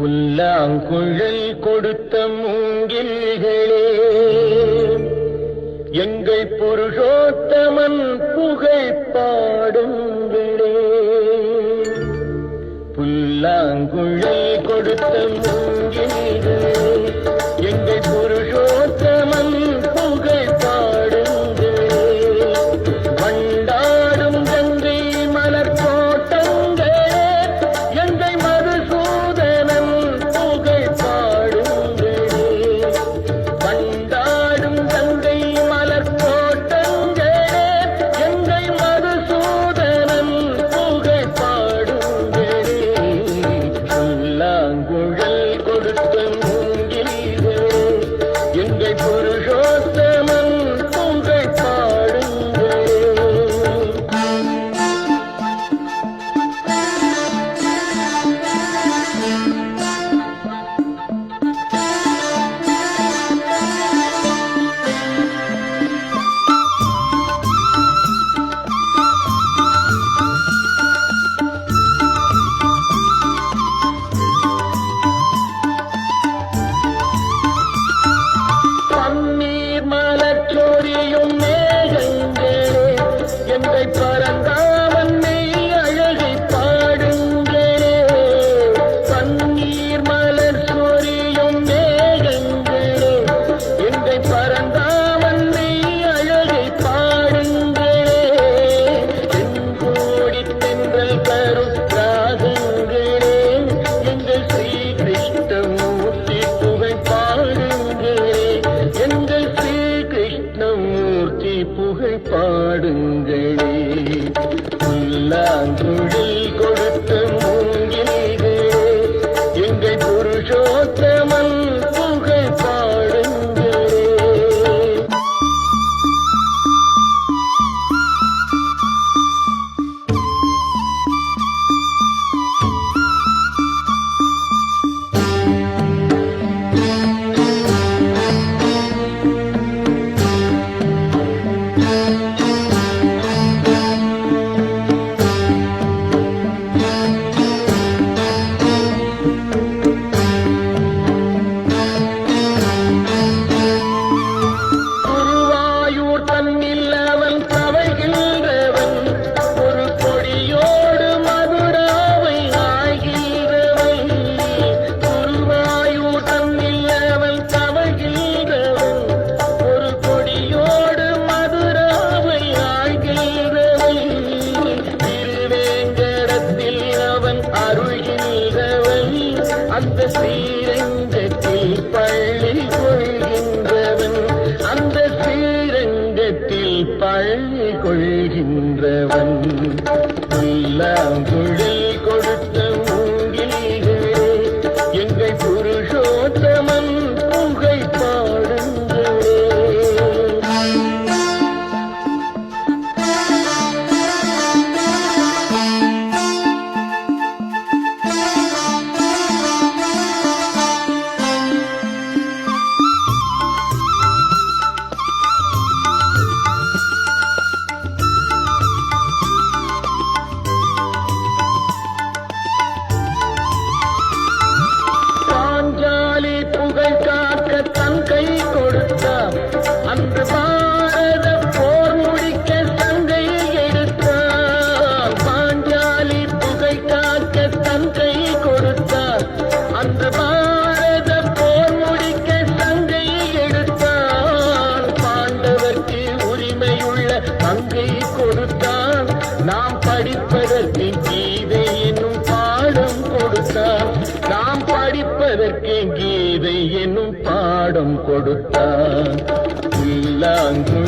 புல்லாங்குழல் கொடுத்த மூங்கில்களே. எங்கள் புருஷோத்தமன் புகழ் பாடுங்களே புல்லாங்குழல் கொடுத்த மூங்கில்களே. எங்கள் புருஷோத்தமன் பாங்குழல் decir என்பதற்கு கீதை என்னும் பாடம் கொடுத்தான். உள்ளாங்கு